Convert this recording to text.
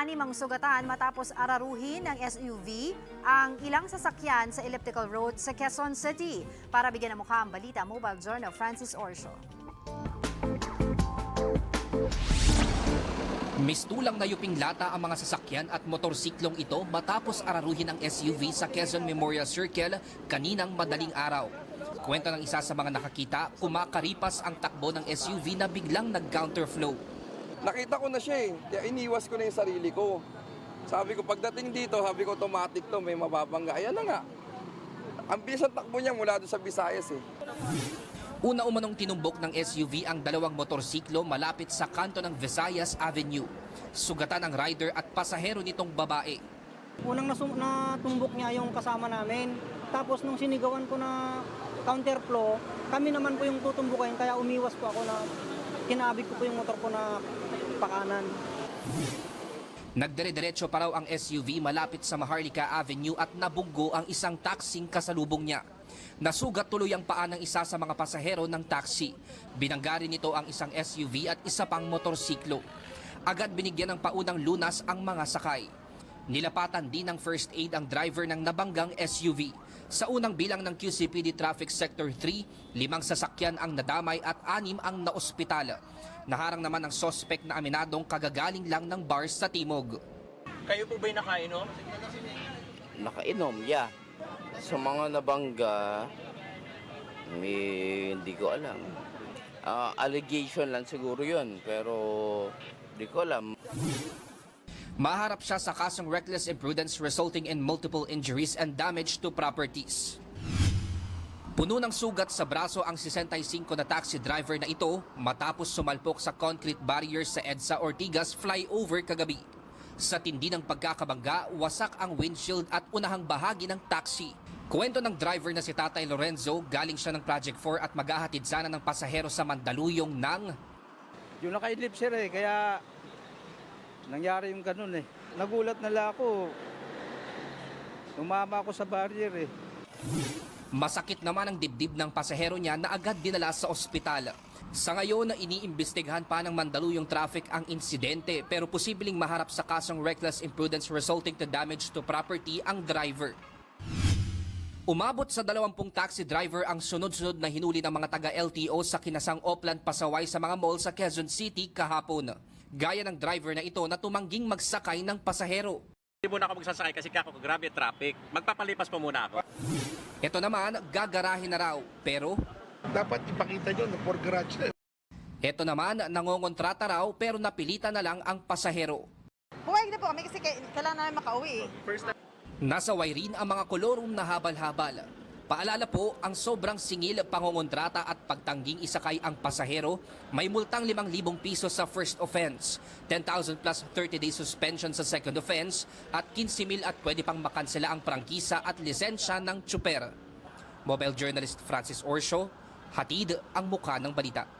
Anim sugatan matapos araruhin ng SUV ang ilang sasakyan sa elliptical road sa Quezon City. Para bigyan ng mukha ang balita, Mobile Journal Francis Orsho. Mistulang na yuping lata ang mga sasakyan at motorsiklong ito matapos araruhin ang SUV sa Quezon Memorial Circle kaninang madaling araw. Kwento ng isa sa mga nakakita, kumakaripas ang takbo ng SUV na biglang nag-counterflow. Nakita ko na siya eh, kaya iniwas ko na yung sarili ko. Sabi ko, pagdating dito, sabi ko, automatic to, may mababangga. Ayan na nga. Ang bilis ang takbo niya mula doon sa Visayas eh. Una umanong tinumbok ng SUV ang dalawang motorsiklo malapit sa kanto ng Visayas Avenue. Sugatan ang rider at pasahero nitong babae. Unang nasum- natumbok niya yung kasama namin. Tapos nung sinigawan ko na counterflow, kami naman po yung tutumbukin kaya umiwas po ako na kinabig ko po yung motor ko na pakanan. Nagdire-diretso pa raw ang SUV malapit sa Maharlika Avenue at nabunggo ang isang taxing kasalubong niya. Nasugat tuloy ang paa ng isa sa mga pasahero ng taxi. Binangga rin nito ang isang SUV at isa pang motorsiklo. Agad binigyan ng paunang lunas ang mga sakay. Nilapatan din ng first aid ang driver ng nabanggang SUV. Sa unang bilang ng QCPD Traffic Sector 3, limang sasakyan ang nadamay at anim ang naospital. Naharang naman ang sospek na aminadong kagagaling lang ng bars sa Timog. Kayo po ba'y nakainom? nakainom, yeah. Sa mga nabangga, may, hindi ko alam. Ah, allegation lang siguro yun, pero hindi ko alam. Maharap siya sa kasong reckless imprudence resulting in multiple injuries and damage to properties. Puno ng sugat sa braso ang 65 na taxi driver na ito matapos sumalpok sa concrete barrier sa EDSA Ortigas flyover kagabi. Sa tindi ng pagkakabangga, wasak ang windshield at unahang bahagi ng taxi. Kwento ng driver na si Tatay Lorenzo, galing siya ng Project 4 at maghahatid sana ng pasahero sa Mandaluyong ng Yung nakaidlip sir eh, kaya nangyari yung ganun eh. Nagulat na lang ako. Umama ako sa barrier eh. Masakit naman ang dibdib ng pasahero niya na agad dinala sa ospital. Sa ngayon na iniimbestigahan pa ng Mandaluyong Traffic ang insidente pero posibleng maharap sa kasong reckless imprudence resulting to damage to property ang driver. Umabot sa 20 taxi driver ang sunod-sunod na hinuli ng mga taga-LTO sa kinasang Opland Pasaway sa mga mall sa Quezon City kahapon. Gaya ng driver na ito na tumangging magsakay ng pasahero. Hindi muna ako magsasakay kasi kako grabe traffic. Magpapalipas pa muna ako. Ito naman, gagarahin na raw. Pero dapat ipakita nyo na for garage na. Ito naman, nangongontrata raw pero napilitan na lang ang pasahero. Huwag na po kami kasi kailangan namin makauwi eh. Nasaway rin ang mga kolorum na habal-habal. Paalala po, ang sobrang singil, pangongontrata at pagtangging isakay ang pasahero, may multang 5,000 piso sa first offense, 10,000 plus 30 day suspension sa second offense, at 15,000 at pwede pang makansela ang prangkisa at lisensya ng tsuper. Mobile journalist Francis Orsho, hatid ang muka ng balita.